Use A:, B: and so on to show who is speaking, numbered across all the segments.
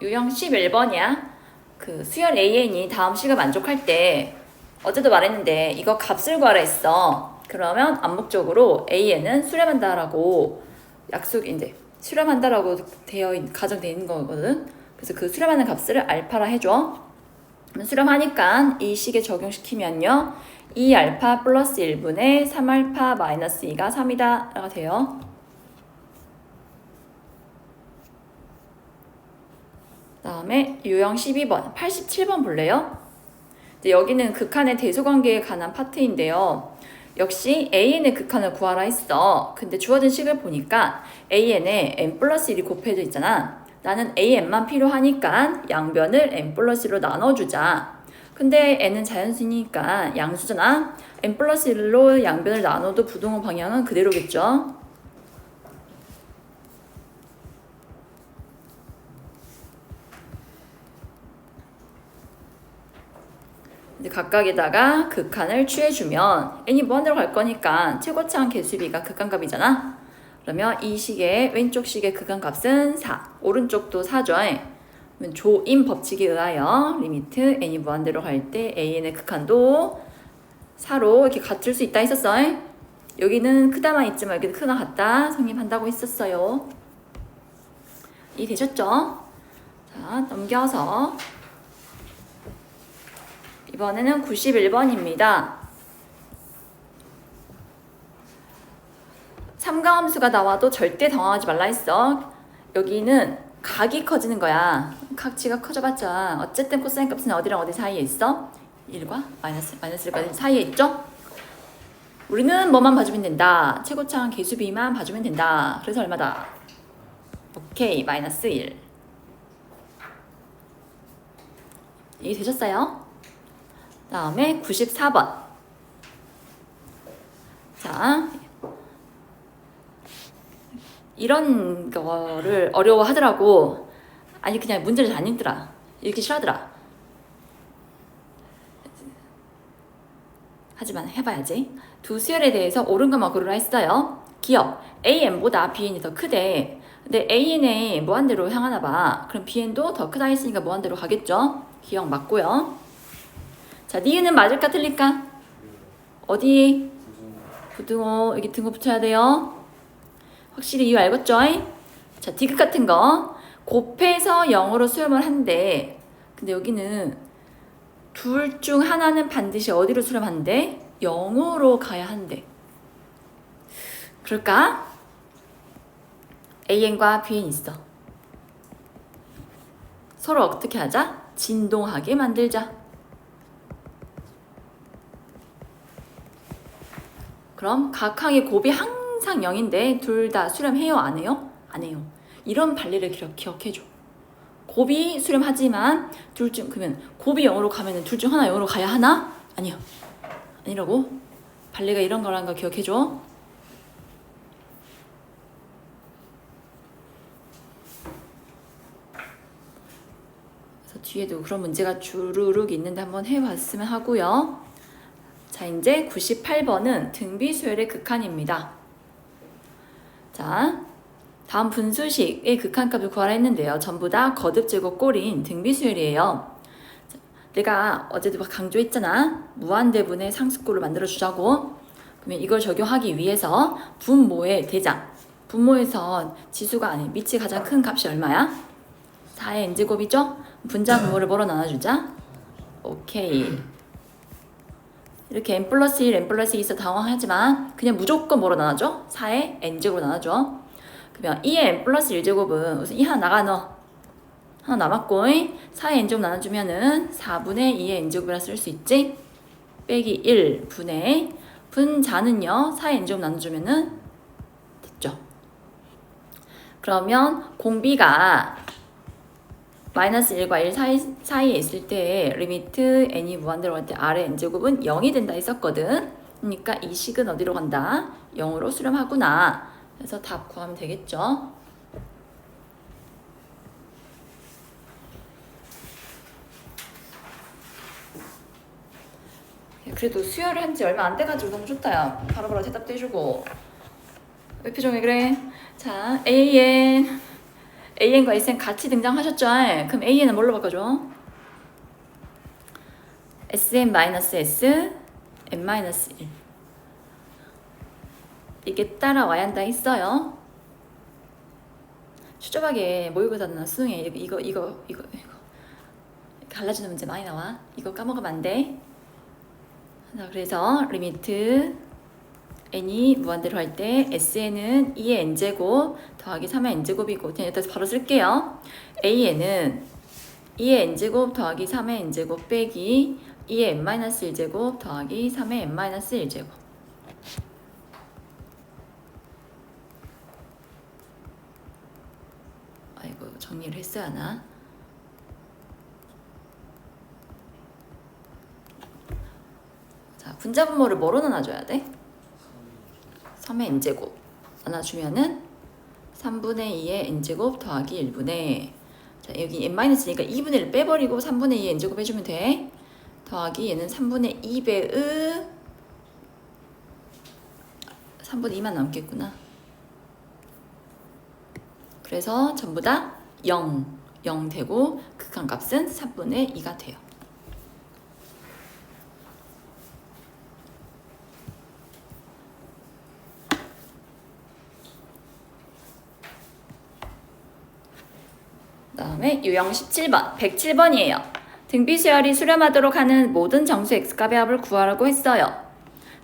A: 유형 11번이야. 그 수열 AN이 다음 식을 만족할 때 어제도 말했는데 이거 값을 구하라 했어. 그러면 암묵적으로 AN은 수렴한다라고 약속 이제 수렴한다라고 되어 있, 가정되어 있는 거거든. 그래서 그 수렴하는 값을 알파라 해줘. 수렴하니까 이 식에 적용시키면요. 2알파 플러스 1분의 3알파 마이너스 2가 3이다가 돼요. 다음에 유형 12번, 87번 볼래요? 여기는 극한의 대소관계에 관한 파트인데요. 역시 AN의 극한을 구하라 했어. 근데 주어진 식을 보니까 AN에 n 플러스 1이 곱해져 있잖아. 나는 AN만 필요하니까 양변을 n 플러스 1로 나눠주자. 근데 n은 자연수니까 양수잖아. n 플러스 1로 양변을 나눠도 부동호 방향은 그대로겠죠. 각각에다가 극한을 취해주면 n이 무한대로 갈 거니까 최고차항 개수비가 극한값이잖아. 그러면 이 식의 왼쪽 식의 극한값은 4, 오른쪽도 4죠. 그러면 조인 법칙에 의하여 리미트 n이 무한대로 갈 때 an의 극한도 4로 이렇게 같을 수 있다 했었어. 여기는 크다만 있지만 여기는 크나 같다 성립한다고 했었어요. 이 되셨죠? 자 넘겨서 이번에는 91번입니다. 삼가함수가 나와도 절대 당황하지 말라 했어. 여기는 각이 커지는 거야. 각치가 커져봤자 어쨌든 코사인 값은 어디랑 어디 사이에 있어? 1과 마이너스 마이너스 1까지 사이에 있죠? 우리는 뭐만 봐주면 된다. 최고차항 개수비만 봐주면 된다. 그래서 얼마다? 오케이 마이너스 1. 이해 되셨어요? 다음에 94번. 자, 이런 거를 어려워하더라고. 아니 그냥 문제를 잘안 읽더라. 읽기 싫어하더라. 하지만 해봐야지. 두 수열에 대해서 옳은 것만 고르라 했어요. 기억 AN보다 BN이 더 크대. 근데 AN에 무한대로 향하나 봐. 그럼 BN도 더 크다 했으니까 무한대로 가겠죠. 기억 맞고요. 자, 니은은 맞을까 틀릴까? 어디? 부등호 여기 등호 붙여야 돼요. 확실히 이유 알겠죠? 자, 디귿 같은 거 곱해서 0으로 수렴을 한대. 근데 여기는 둘 중 하나는 반드시 어디로 수렴한대? 0으로 가야 한대. 그럴까? AN과 BN 있어. 서로 어떻게 하자? 진동하게 만들자. 그럼 각 항의 곱이 항상 0인데 둘 다 수렴해요? 안 해요? 안 해요. 이런 반리를 기억, 기억해줘. 곱이 수렴하지만 둘 중 그러면 곱이 0으로 가면은 둘중 하나 0으로 가야 하나? 아니요. 아니라고. 반리가 이런 거라는 거 기억해줘. 그래서 뒤에도 그런 문제가 주르륵 있는데 한번 해봤으면 하고요. 자, 이제 98번은 등비수열의 극한입니다. 자, 다음 분수식의 극한값을 구하라 했는데요. 전부 다 거듭 제곱 꼴인 등비수열이에요. 자, 내가 어제도 막 강조했잖아. 무한대분의 상수꼴을 만들어 주자고. 그러면 이걸 적용하기 위해서 분모의 대장. 분모에서 지수가 아닌 밑이 가장 큰 값이 얼마야? 4의 n제곱이죠? 분자 분모를 뭐로 나눠주자? 오케이. 이렇게 n 플러스 1, n 플러스 2 있어 당황하지만 그냥 무조건 뭐로 나눠줘? 4의 n제곱으로 나눠줘. 그러면 2의 n 플러스 1제곱은 우선 이 하나 나가 넣어. 하나 남았고 4의 n제곱 나눠주면은 4분의 2의 n제곱이라 쓸 수 있지? 빼기 1분의 분자는요 4의 n제곱 나눠주면은 됐죠? 그러면 공비가 마이너스 1과 1 사이, 사이에 있을 때 리미트 n이 무한대로 갈 때 r의 n제곱은 0이 된다 했었거든. 그러니까 이 식은 어디로 간다? 0으로 수렴하구나. 그래서 답 구하면 되겠죠. 그래도 수혈을 한 지 얼마 안 돼가지고 너무 좋다 야 바로바로 대답도 해주고 왜 표정이 그래? 자 AN AN과 SN 같이 등장하셨죠? 그럼 AN은 뭘로 바꿔줘? SN-S, N-1 이게 따라와야 한다 했어요. 추접하게 모의고사나 수능에 이거 이거 이거 이거. 갈라지는 문제 많이 나와. 이거 까먹으면 안 돼. 자 그래서 리미트 n이 무한대로 할 때 sn은 2의 n제곱 더하기 3의 n제곱이고 여기다 바로 쓸게요. An은 2의 n제곱 더하기 3의 n제곱 빼기 2의 n-1제곱 더하기 3의 n-1제곱. 아이고 정리를 했어야 하나? 자 분자분모를 뭐로 나눠줘야 돼? 3의 n제곱. 나눠주면은 3분의 2의 n제곱 더하기 1분의. 자 여기 n-니까 2분의 1 빼버리고 3분의 2의 n제곱 해주면 돼. 더하기 얘는 3분의 2배의 3분의 2만 남겠구나. 그래서 전부 다 0, 0 되고 극한값은 3분의 2가 돼요 다음에 유형 17번, 107번이에요. 등비 수열이 수렴하도록 하는 모든 정수 x값의 합을 구하라고 했어요.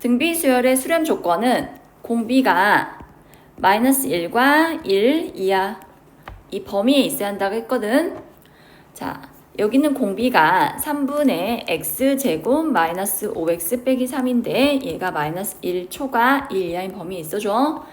A: 등비 수열의 수렴 조건은 공비가 마이너스 1과 1 이하 이 범위에 있어야 한다고 했거든. 자, 여기는 공비가 3분의 x제곱 마이너스 5x 빼기 3인데 얘가 마이너스 1초가 1 이하인 범위에 있어줘.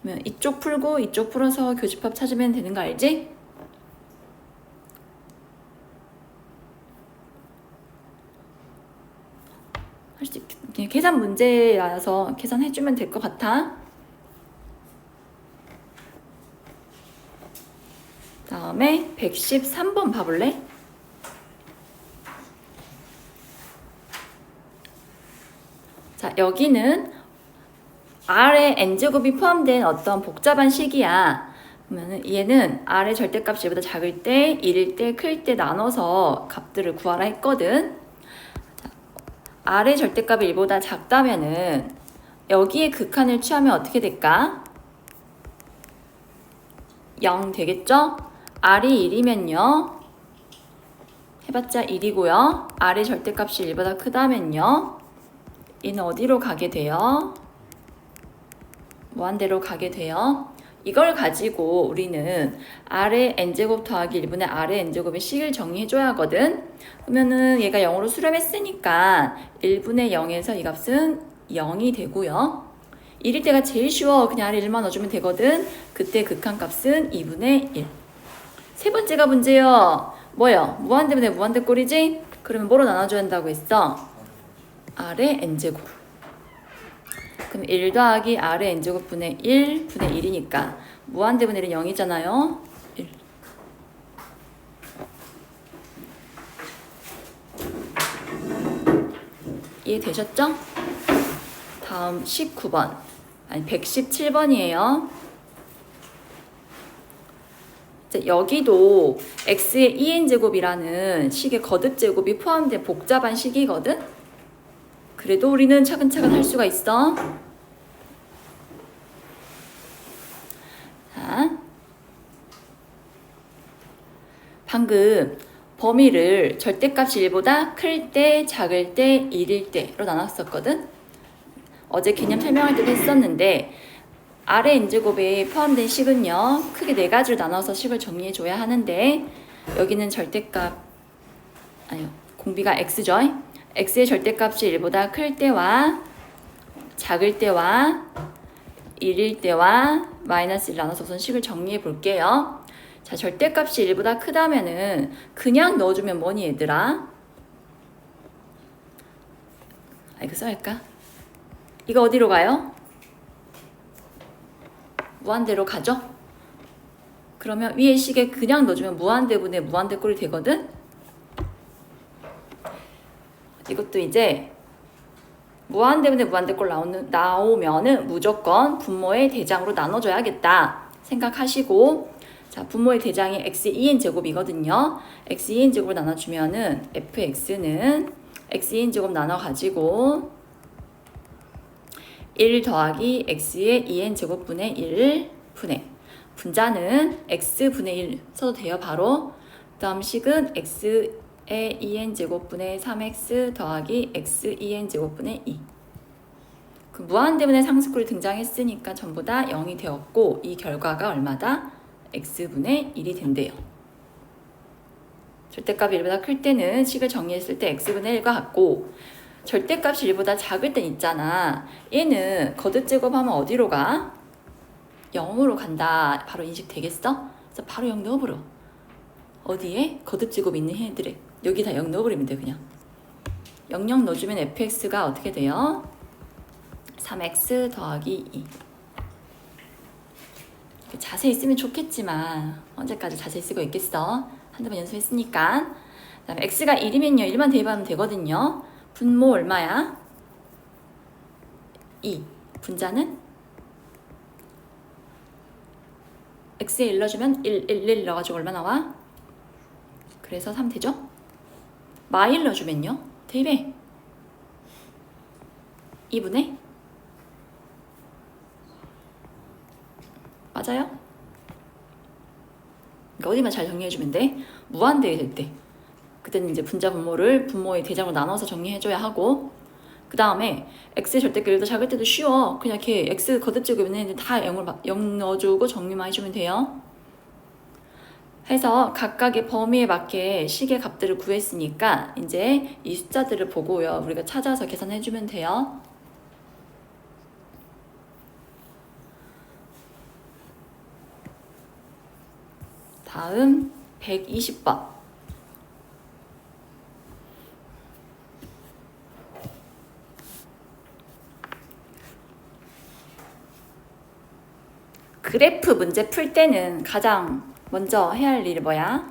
A: 그러면 이쪽 풀고 이쪽 풀어서 교집합 찾으면 되는 거 알지? 할수 그냥 계산 문제라서 계산해주면 될 것 같아. 다음에 113번 봐볼래? 자, 여기는 R에 n제곱이 포함된 어떤 복잡한 식이야. 그러면 얘는 R의 절대값이 얘보다 작을 때, 1일 때, 클 때 나눠서 값들을 구하라 했거든. R의 절대값이 1보다 작다면은 여기에 극한을 취하면 어떻게 될까? 0 되겠죠? R이 1이면요. 해봤자 1이고요. R의 절대값이 1보다 크다면요. 얘는 어디로 가게 돼요? 무한대로 가게 돼요. 이걸 가지고 우리는 R의 n제곱 더하기 1분의 R의 n제곱의 식을 정리해줘야 하거든. 그러면은 얘가 0으로 수렴했으니까 1분의 0에서 이 값은 0이 되고요. 1일 때가 제일 쉬워. 그냥 아래 1만 넣어주면 되거든. 그때 극한 값은 2분의 1. 세 번째가 문제요. 뭐요? 무한대분의 무한대 꼴이지? 그러면 뭐로 나눠줘야 한다고 했어? R의 n제곱. 그럼 1 더하기 R의 n제곱 분의 1 분의 1이니까 무한대분의 1은 0이잖아요. 1. 이해되셨죠? 다음 19번 아니 117번이에요. 여기도 x의 2n제곱이라는 식의 거듭제곱이 포함된 복잡한 식이거든? 그래도 우리는 차근차근 할 수가 있어. 자, 방금 범위를 절대값이 1보다 클 때, 작을 때, 1일 때로 나눴었거든? 어제 개념 설명할 때도 했었는데 아래 n제곱에 포함된 식은요 크게 네 가지로 나눠서 식을 정리해 줘야 하는데 여기는 절대값 아니요 공비가 x죠 x의 절대값이 1보다 클 때와 작을 때와 1일 때와 마이너스 1 나눠서 우선 식을 정리해 볼게요 자 절대값이 1보다 크다면은 그냥 넣어주면 뭐니 얘들아 아 이거 써야할까 이거 어디로 가요? 무한대로 가죠? 그러면 위에 식에 그냥 넣어주면 무한대분의 무한대꼴이 되거든? 이것도 이제 무한대분의 무한대꼴 나오는, 나오면은 무조건 분모의 대장으로 나눠줘야겠다 생각하시고 자, 분모의 대장이 x2n 제곱이거든요. x2n 제곱을 나눠주면은 fx는 x2n 제곱 나눠가지고 1 더하기 x의 2n 제곱분의 1 분의 분자는 x분의 1 써도 돼요 바로 다음 식은 x 의 2n 제곱분의 3x 더하기 x 2n 제곱분의 2 그 무한대분의 상수꼴이 등장했으니까 전부 다 0이 되었고 이 결과가 얼마다? x분의 1이 된대요. 절대값이 1보다 클 때는 식을 정리했을 때 x분의 1과 같고 절대값이 1보다 작을 땐 있잖아. 얘는 거듭 제곱하면 어디로 가? 0으로 간다. 바로 인식되겠어? 그래서 바로 0 넣어버려. 어디에? 거듭 제곱 있는 얘들에 여기 다 0 넣어버리면 돼 그냥. 00 넣어주면 fx가 어떻게 돼요? 3x 더하기 2 이렇게 자세히 쓰면 좋겠지만 언제까지 자세히 쓰고 있겠어? 한두 번 연습했으니까 그 다음에 x가 1이면요 1만 대입하면 되거든요 분모 얼마야? 2 분자는? x에 1 넣어주면 1, 1, 1 넣어가지고 얼마 나와? 그래서 3 되죠? 마일 넣어주면요 대입해 2분의 맞아요? 그러니까 어디만 잘 정리해주면 돼? 무한대에 될 때. 그때는 이제 분자 분모를 분모의 대장으로 나눠서 정리해줘야 하고 그 다음에 절대값이 더 작을 때도 쉬워. 그냥 이렇게 x 있는 애들 다 0을 0 넣어주고 정리만 해주면 돼요. 해서 각각의 범위에 맞게 식의 값들을 구했으니까 이제 이 숫자들을 보고요. 우리가 찾아서 계산해 주면 돼요. 다음 120번. 그래프 문제 풀 때는 가장 먼저 해야 할 일이 뭐야?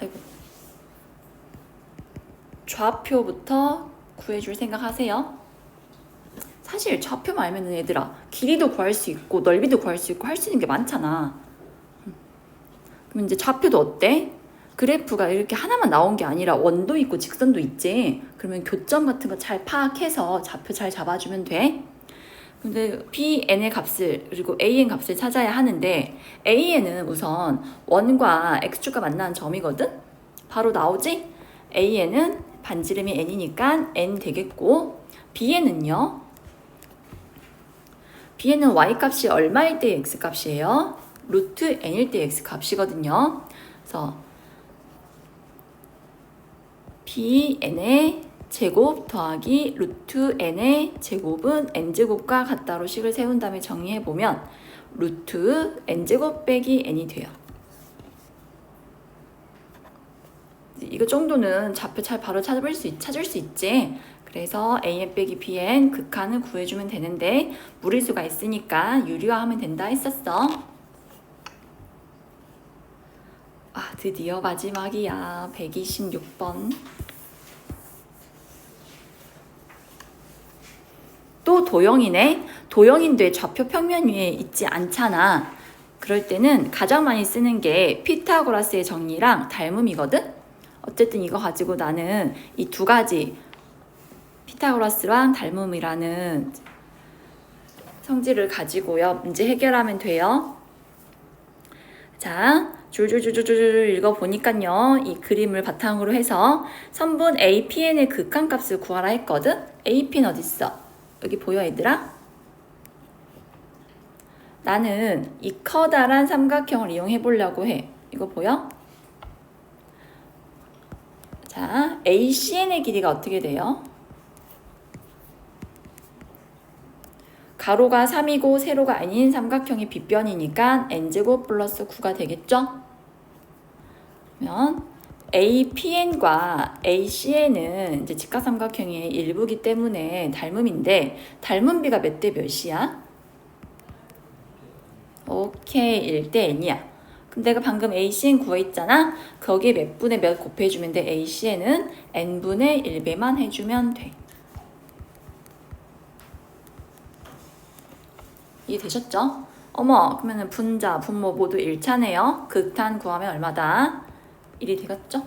A: 아이고. 좌표부터 구해줄 생각하세요. 사실 좌표만 알면은 얘들아 길이도 구할 수 있고 넓이도 구할 수 있고 할 수 있는 게 많잖아. 음. 그럼 이제 좌표도 어때? 그래프가 이렇게 하나만 나온 게 아니라 원도 있고 직선도 있지. 그러면 교점 같은 거 잘 파악해서 좌표 잘 잡아주면 돼. 근데 bn의 값을 그리고 an 값을 찾아야 하는데 an은 우선 원과 x축과 만나는 점이거든. 바로 나오지? an은 반지름이 n이니까 n 되겠고 bn은요. bn은 y 값이 얼마일 때 x 값이에요? 루트 n일 때 x 값이거든요. 그래서 bn의 제곱 더하기 루트 n의 제곱은 n제곱과 같다로 식을 세운 다음에 정리해보면 루트 n제곱 빼기 n이 돼요. 이거 정도는 좌표 잘 바로 찾을 수, 있, 찾을 수 있지. 그래서 an 빼기 bn 극한을 구해주면 되는데 무리수가 있으니까 유리화하면 된다 했었어. 아 드디어 마지막이야. 126번. 또 도형이네. 도형인데 좌표 평면 위에 있지 않잖아. 그럴 때는 가장 많이 쓰는 게 피타고라스의 정리랑 닮음이거든. 어쨌든 이거 가지고 나는 이 두 가지 피타고라스랑 닮음이라는 성질을 가지고요. 문제 해결하면 돼요. 자, 줄줄줄줄줄 읽어보니까요. 이 그림을 바탕으로 해서 선분 APN의 극한값을 구하라 했거든. APN 어딨어? 여기 보여 얘들아? 나는 이 커다란 삼각형을 이용해 보려고 해. 이거 보여? 자, ACN의 길이가 어떻게 돼요? 가로가 3이고 세로가 아닌 삼각형의 빗변이니까 n제곱 플러스 9가 되겠죠? 그러면 APN과 ACN은 이제 직각삼각형의 일부기 때문에 닮음인데 닮음비가 몇 대 몇이야? 오케이 1대 n이야. 그럼 내가 방금 ACN 구해있잖아? 거기에 몇 분의 몇 곱해주면 돼? ACN은 n분의 1배만 해주면 돼. 이해되셨죠? 어머, 그러면은 분자, 분모 모두 1차네요. 극탄 구하면 얼마다? 1이 되겠죠?